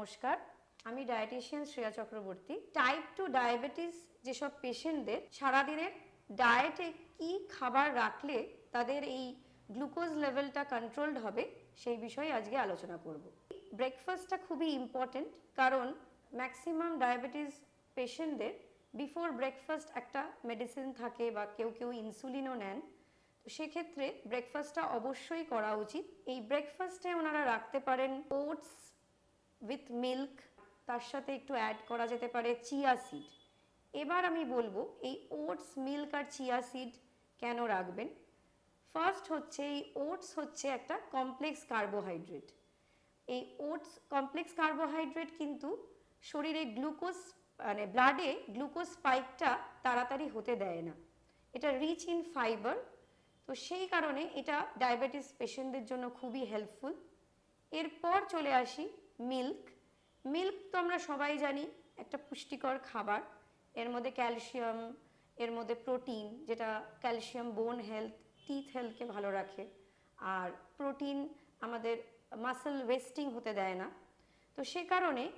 নমস্কার, আমি dietitian Shreya Chakraborty. Type two diabetes যেসব পেশেন্টদের সারাদিনের ডায়েটে কি খাবার রাখলে তাদের এই গ্লুকোজ লেভেলটা কন্ট্রোলড হবে, সেই বিষয়ে আজকে আলোচনা করব। ব্রেকফাস্টটা খুবই ইম্পর্টেন্ট কারণ ম্যাক্সিমাম ডায়াবেটিস পেশেন্টদের বিফোর ব্রেকফাস্ট একটা মেডিসিন থাকে বা কেউ কেউ ইনসুলিনও নেন। তো সেক্ষেত্রে ব্রেকফাস্টটা অবশ্যই করা উচিত। এই ব্রেকফাস্টে ওনারা রাখতে পারেন ওটস উইথ মিল্ক তার সাথে একটু অ্যাড করা যেতে পারে চিয়া সিড এবার আমি বলব, এই ওটস মিল্ক আর চিয়া সিড কেন রাখবেন? ফার্স্ট হচ্ছে, এই ওটস হচ্ছে একটা কমপ্লেক্স কার্বোহাইড্রেট এই ওটস কমপ্লেক্স কার্বোহাইড্রেট কিন্তু শরীরে গ্লুকোজ মানে ব্লাডে গ্লুকোজ স্পাইকটা তাড়াতাড়ি হতে দেয় না। এটা রিচ ইন ফাইবার তো সেই কারণে এটা ডায়াবেটিস পেশেন্টদের জন্য খুবই হেল্পফুল এরপর চলে আসি মিল্ক। মিল্ক তো আমরা সবাই জানি, একটা পুষ্টিকর খাবার। এর মধ্যে ক্যালসিয়াম, এর মধ্যে প্রোটিন, যেটা ক্যালসিয়াম, বোন হেলথ, টিথ হেলথকে ভালো রাখে। আর প্রোটিন আমাদের মাসেল ওয়েস্টিং হতে দেয় না। তো সে কারণে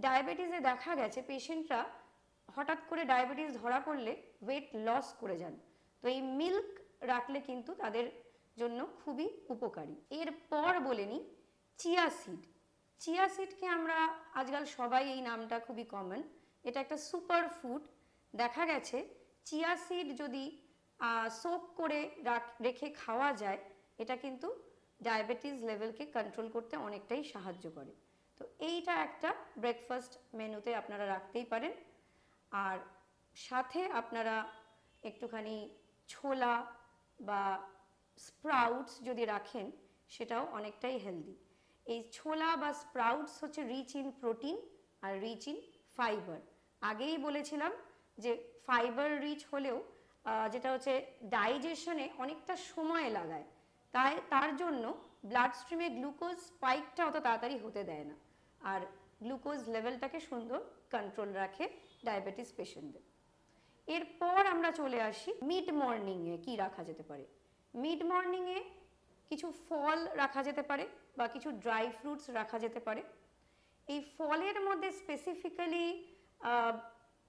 ডায়াবেটিসে দেখা গেছে, পেশেন্টরা হঠাৎ করে ডায়াবেটিস ধরা পড়লে ওয়েট লস করে যান। তো এই মিল্ক রাখলে কিন্তু তাদের জন্য খুবই উপকারী। এরপর বলে নিই, চিয়া সিড। চিয়া সিডকে আমরা আজকাল সবাই এই নামটা খুবই কমন এটা একটা সুপার ফুড দেখা গেছে, চিয়া সিড যদি সোক করে রাখ- খাওয়া যায়, এটা কিন্তু ডায়াবেটিস লেভেলকে কন্ট্রোল করতে অনেকটাই সাহায্য করে। তো এইটা একটা ব্রেকফাস্ট মেনুতে আপনারা রাখতেই পারেন। আর সাথে আপনারা একটুখানি ছোলা বা স্প্রাউটস যদি রাখেন, সেটাও অনেকটাই হেলদি এই ছোলা বা স্প্রাউটস হচ্ছে রিচ ইন প্রোটিন আর রিচ ইন ফাইবার আগেই বলেছিলাম যে ফাইবার রিচ হলেও যেটা হচ্ছে ডাইজেশনে অনেকটা সময় লাগায়। তাই তার জন্য ব্লাড স্ট্রিমে গ্লুকোজ স্পাইকটা অত তাড়াতাড়ি হতে দেয় না। আর গ্লুকোজ লেভেলটাকে সুন্দর কন্ট্রোল রাখে ডায়াবেটিস পেশেন্টদের এরপর আমরা চলে আসি মিড মর্নিংয়ে কি রাখা যেতে পারে? মিড মর্নিংয়ে কিছু ফল রাখা যেতে পারে। বা কিছু ড্রাই ফ্রুটস রাখা যেতে পারে। এই ফলের মধ্যে স্পেসিফিক্যালি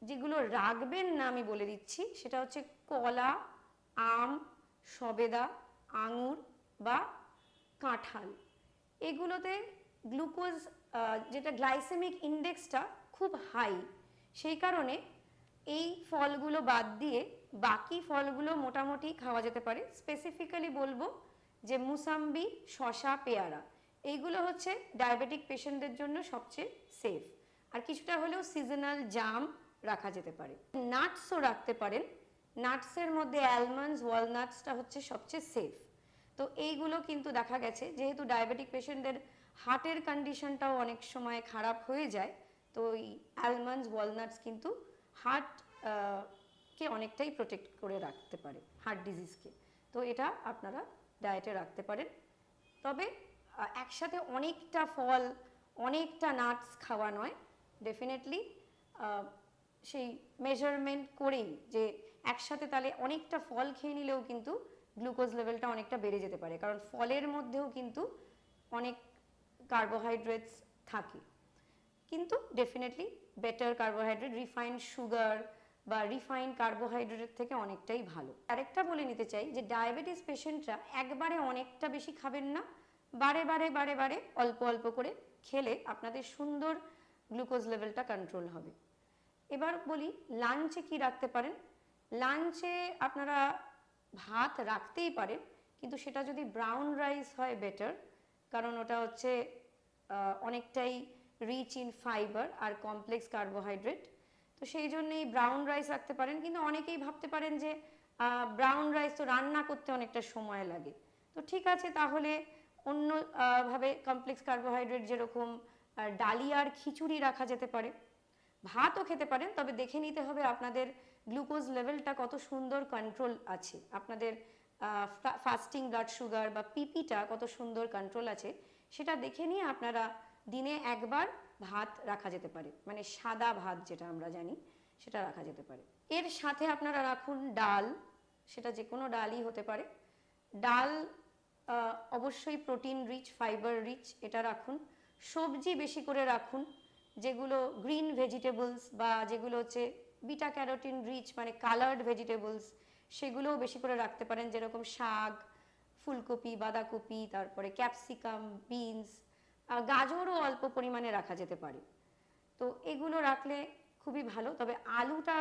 যেগুলো রাখবেন না আমি বলে দিচ্ছি, সেটা হচ্ছে কলা, আম, সবেদা, আঙুর বা কাঁঠাল। এগুলোতে গ্লুকোজ যেটা গ্লাইসেমিক ইন্ডেক্সটা খুব হাই সেই কারণে এই ফলগুলো বাদ দিয়ে বাকি ফলগুলো মোটামুটি খাওয়া যেতে পারে। স্পেসিফিক্যালি বলব যে মুসাম্বি শশা পেয়ারা। এইগুলো হচ্ছে ডায়াবেটিক পেশেন্টদের জন্য সবচেয়ে সেফ আর কিছুটা হলেও সিজনাল জাম রাখা যেতে পারে। নাটসও রাখতে পারেন। নাটসের মধ্যে অ্যালমন্ডস ওয়ালনাটসটা হচ্ছে সবচেয়ে সেফ তো এইগুলো কিন্তু দেখা গেছে, যেহেতু ডায়াবেটিক পেশেন্টদের হার্টের কন্ডিশনটাও অনেক সময় খারাপ হয়ে যায়, তো এই অ্যালমন্ডস ওয়ালনাটস কিন্তু হার্ট কে অনেকটাই প্রোটেক্ট করে রাখতে পারে হার্ট ডিজিজকে তো এটা আপনারা ডায়েটে রাখতে পারেন। তবে একসাথে অনেকটা ফল, অনেকটা নাটস খাওয়া নয়। ডেফিনেটলি সেই মেজারমেন্ট করেই যে একসাথে তাহলে অনেকটা ফল খেয়ে নিলেও কিন্তু গ্লুকোজ লেভেলটা অনেকটা বেড়ে যেতে পারে। কারণ ফলের মধ্যেও কিন্তু অনেক কার্বোহাইড্রেটস থাকে। কিন্তু definitely better carbohydrate refined sugar বা রিফাইন্ড কার্বোহাইড্রেটের থেকে অনেকটাই ভালো। আরেকটা বলে নিতে চাই যে ডায়াবেটিস পেশেন্টরা একবারে অনেকটা বেশি খাবেন না। বারে বারে বারে বারে অল্প অল্প করে খেলে আপনাদের সুন্দর গ্লুকোজ লেভেলটা কন্ট্রোল হবে। এবার বলি, লাঞ্চে কি রাখতে পারেন? লাঞ্চে আপনারা ভাত রাখতেই পারেন, কিন্তু সেটা যদি ব্রাউন রাইস হয় বেটার, কারণ ওটা হচ্ছে অনেকটাই রিচ ইন ফাইবার আর কমপ্লেক্স কার্বোহাইড্রেট তো সেই জন্যেই ব্রাউন রাইস রাখতে পারেন, কিন্তু অনেকেই ভাবতে পারেন যে ব্রাউন রাইস তো রান্না করতে অনেকটা সময় লাগে। তো ঠিক আছে, তাহলে অন্য ভাবে কমপ্লেক্স কার্বোহাইড্রেট যেরকম আহ, ডালিয়া আর খিচুড়ি রাখা যেতে পারে। ভাতও খেতে পারেন তবে দেখে নিতে হবে আপনাদের গ্লুকোজ লেভেলটা কত সুন্দর কন্ট্রোল আছে। আপনাদের ফাস্টিং ব্লাড সুগার বা পিপিটা কত সুন্দর কন্ট্রোল আছে সেটা দেখে নিয়ে আপনারা দিনে একবার ভাত রাখা যেতে পারে। মানে সাদা ভাত যেটা আমরা জানি সেটা রাখা যেতে পারে। এর সাথে আপনারা রাখুন ডাল সেটা যে কোনো ডালই হতে পারে। ডাল অবশ্যই প্রোটিন রিচ ফাইবার রিচ এটা রাখুন। সবজি বেশি করে রাখুন, যেগুলো গ্রিন ভেজিটেবলস বা যেগুলো হচ্ছে বিটা ক্যারোটিন রিচ মানে কালার্ড ভেজিটেবলস সেগুলোও বেশি করে রাখতে পারেন, যেরকম শাক, ফুলকপি, বাঁধাকপি, তারপরে ক্যাপসিকাম বিনস গাজরও অল্প পরিমাণে রাখা যেতে পারে। তো এগুলো রাখলে খুবই ভালো, তবে আলুটা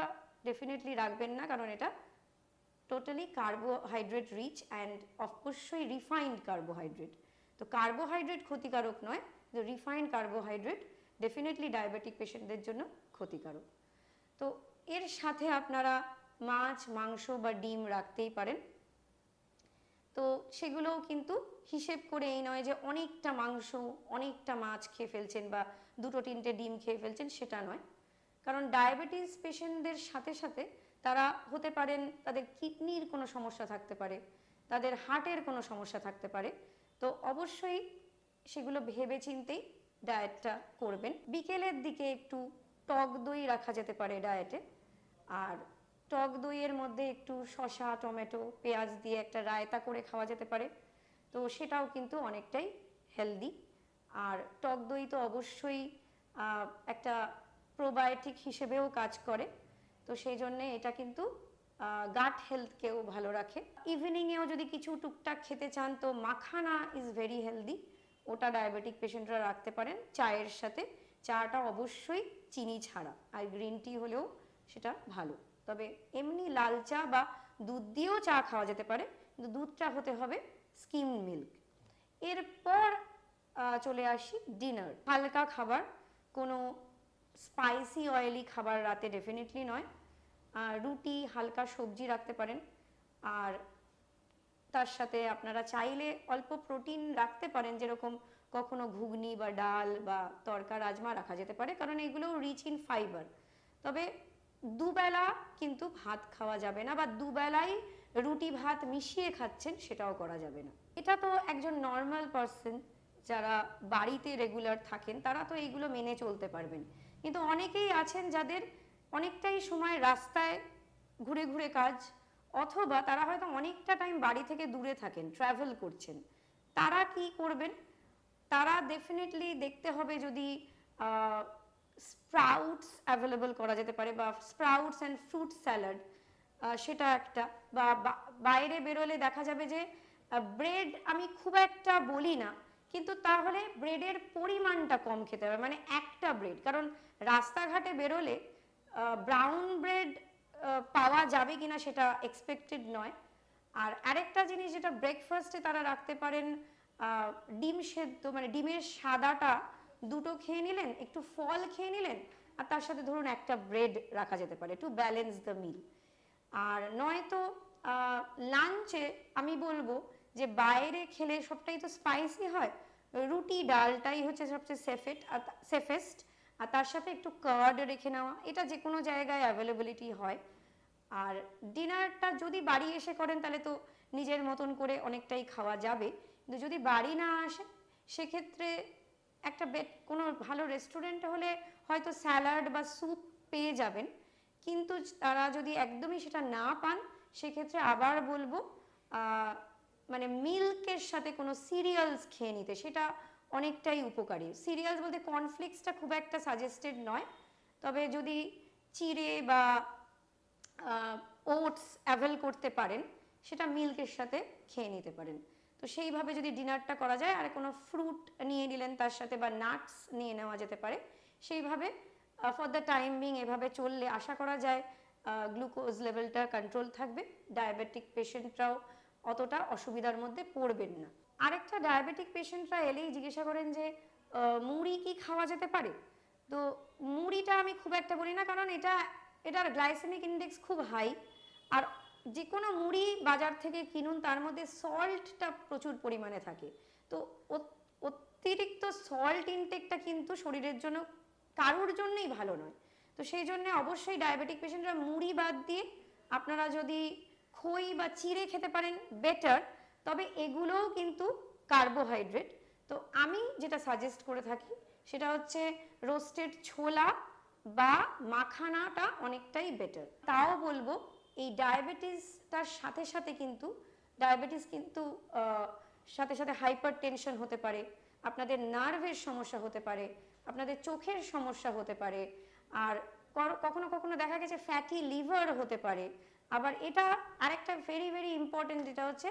ডেফিনেটলি রাখবেন না, কারণ এটা টোটালি কার্বোহাইড্রেট রিচ অ্যান্ড অবশ্যই রিফাইন্ড কার্বোহাইড্রেট তো কার্বোহাইড্রেট ক্ষতিকারক নয় কিন্তু রিফাইন্ড কার্বোহাইড্রেট ডেফিনেটলি ডায়াবেটিক পেশেন্টদের জন্য ক্ষতিকারক। তো এর সাথে আপনারা মাছ, মাংস বা ডিম রাখতেই পারেন। তো সেগুলোও কিন্তু হিসেব করে এই নয় যে অনেকটা মাংস, অনেকটা মাছ খেয়ে ফেলছেন বা দুটো তিনটে ডিম খেয়ে ফেলছেন, সেটা নয়। কারণ ডায়াবেটিস পেশেন্টদের সাথে সাথে তারা হতে পারেন তাদের কিডনির কোনো সমস্যা থাকতে পারে, তাদের হার্টের কোনো সমস্যা থাকতে পারে। তো অবশ্যই সেগুলো ভেবে চিন্তেই ডায়েটটা করবেন। বিকেলের দিকে একটু টক দই রাখা যেতে পারে ডায়েটে। আর টক দইয়ের মধ্যে একটু শশা টমেটো, পেঁয়াজ দিয়ে একটা রায়তা করে খাওয়া যেতে পারে। তো সেটাও কিন্তু অনেকটাই হেলদি। আর টক দই তো অবশ্যই একটা প্রোবায়োটিক হিসেবেও কাজ করে। তো সেই জন্যে এটা কিন্তু গাট হেলথকেও ভালো রাখে। ইভিনিংয়েও যদি কিছু টুকটাক খেতে চান, তো মাখানা ইজ ভেরি হেলদি ওটা ডায়াবেটিক পেশেন্টরা রাখতে পারেন চায়ের সাথে। চাটা অবশ্যই চিনি ছাড়া। আর গ্রিন টি হলেও সেটা ভালো। তবে এমনি লাল চা বা দুধ দিয়েও চা খাওয়া যেতে পারে, কিন্তু দুধটা হতে হবে স্কিম মিল্ক এরপর চলে আসি ডিনার হালকা খাবার। কোনো স্পাইসি অয়েলি খাবার রাতে ডেফিনেটলি নয়। রুটি, হালকা সবজি রাখতে পারেন। আর তার সাথে আপনারা চাইলে অল্প প্রোটিন রাখতে পারেন, যেরকম কখনো ঘুগনি বা ডাল বা তরকা, রাজমা রাখা যেতে পারে, কারণ এগুলো রিচ ইন ফাইবার তবে দুবেলা কিন্তু ভাত খাওয়া যাবে না বা দুবেলাই রুটি, ভাত মিশিয়ে খাচ্ছেন সেটাও করা যাবে না। এটা তো একজন নর্মাল পার্সন যারা বাড়িতে রেগুলার থাকেন, তারা তো এইগুলো মেনে চলতে পারবেন। কিন্তু অনেকেই আছেন যাদের অনেকটাই সময় রাস্তায় ঘুরে ঘুরে কাজ, অথবা তারা হয়তো অনেকটা টাইম বাড়ি থেকে দূরে থাকেন ট্রাভেল করছেন। তারা কি করবেন? তারা ডেফিনেটলি দেখতে হবে যদি স্প্রাউটস অ্যাভেলেবল করা যেতে পারে বা স্প্রাউটস অ্যান্ড ফ্রুট স্যালাড সেটা একটা। বা বাইরে বেরোলে দেখা যাবে যে ব্রেড আমি খুব একটা বলি না, কিন্তু তাহলে ব্রেডের পরিমাণটা কম খেতে হবে। মানে একটা ব্রেড কারণ রাস্তাঘাটে বেরোলে ব্রাউন ব্রেড পাওয়া যাবে কিনা সেটা এক্সপেক্টেড নয়। আর আরেকটা জিনিস যেটা ব্রেকফাস্টে তারা রাখতে পারেন ডিম সেদ্ধ মানে ডিমের সাদাটা দুটো খেয়ে নিলেন, একটু ফল খেয়ে নিলেন, আর তার সাথে ধরুন একটা ব্রেড রাখা যেতে পারে টু ব্যালেন্স দ্য মিল আর নয়তো লাঞ্চে আমি বলব যে বাইরে খেলে সবটাই তো স্পাইসি হয়, রুটি, ডালটাই হচ্ছে সবচেয়ে সেফেট সেফেস্ট আর তার সাথে একটু কার্ড রেখে নেওয়া, এটা যে কোনো জায়গায় অ্যাভেলেবিলিটি হয়। আর ডিনারটা যদি বাড়ি এসে করেন, তাহলে তো নিজের মতন করে অনেকটাই খাওয়া যাবে। কিন্তু যদি বাড়ি না আসে, সেক্ষেত্রে একটা বেড কোনো ভালো রেস্টুরেন্ট হলে হয়তো স্যালাড বা স্যুপ পেয়ে যাবেন। কিন্তু তারা যদি একদমই সেটা না পান, সেক্ষেত্রে আবার বলব মানে মিল্কের সাথে কোনো সিরিয়ালস খেয়ে নিতে, সেটা অনেকটাই উপকারী। সিরিয়ালস বলতে কর্নফ্লেক্সটা খুব একটা সাজেস্টেড নয়। তবে যদি চিড়ে বা ওটস অ্যাভেল করতে পারেন, সেটা মিল্কের সাথে খেয়ে নিতে পারেন। তো সেইভাবে যদি ডিনারটা করা যায়, আর কোনো ফ্রুট নিয়ে নিলেন তার সাথে বা নাটস নিয়ে নেওয়া যেতে পারে, সেইভাবে ফর দ্য টাইম এভাবে চললে আশা করা যায় গ্লুকোজ লেভেলটা কন্ট্রোল থাকবে। ডায়াবেটিক পেশেন্টরাও অতটা অসুবিধার মধ্যে পড়বেন না। আরেকটা ডায়াবেটিক পেশেন্টরা এলেই জিজ্ঞাসা করেন যে মুড়ি কি খাওয়া যেতে পারে? তো মুড়িটা আমি খুব একটা বলি না, কারণ এটা, এটার গ্লাইসেমিক ইন্ডেক্স খুব হাই আর যে কোনো মুড়ি বাজার থেকে কিনুন, তার মধ্যে সল্টটা প্রচুর পরিমাণে থাকে। তো অতিরিক্ত সল্ট ইনটেকটা কিন্তু শরীরের জন্য কারোর জন্যই ভালো নয়। তো সেই জন্য অবশ্যই ডায়াবেটিক পেশেন্টরা মুড়ি বাদ দিয়ে আপনারা যদি খই বা চিড়ে খেতে পারেন বেটার তবে এগুলোও কিন্তু কার্বোহাইড্রেট তো আমি যেটা সাজেস্ট করে থাকি, সেটা হচ্ছে রোস্টেড ছোলা বা মাখানাটা অনেকটাই বেটার তাও বলব, এই ডায়াবেটিসটার সাথে সাথে কিন্তু ডায়াবেটিস কিন্তু সাথে সাথে হাইপার টেনশন হতে পারে, আপনাদের নার্ভের সমস্যা হতে পারে, আপনাদের চোখের সমস্যা হতে পারে, আর কখনো কখনো দেখা গেছে ফ্যাটি লিভার হতে পারে। আবার এটা আরেকটা ভেরি ভেরি ইম্পর্টেন্ট যেটা হচ্ছে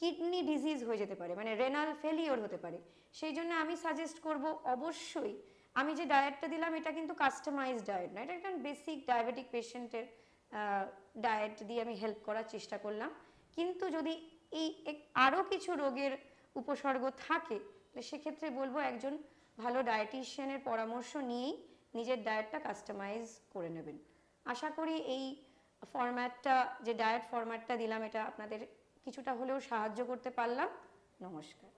কিডনি ডিজিজ হয়ে যেতে পারে মানে রেনাল ফেলিওর হতে পারে। সেই জন্য আমি সাজেস্ট করব অবশ্যই, আমি যে ডায়েটটা দিলাম, এটা কিন্তু কাস্টমাইজ ডায়েট না, এটা একটা বেসিক ডায়াবেটিক পেশেন্টের ডায়েট দিয়ে আমি হেল্প করার চেষ্টা করলাম। কিন্তু যদি এই আরও কিছু রোগের উপসর্গ থাকে, তাহলে সেক্ষেত্রে বলব একজন ভালো ডায়েটিশিয়ানের পরামর্শ নিয়েই নিজের ডায়েটটা কাস্টমাইজ করে নেবেন। আশা করি এই ফরম্যাটটা যে ডায়েট ফরম্যাটটা দিলাম, এটা আপনাদের কিছুটা হলেও সাহায্য করতে পারলাম। নমস্কার।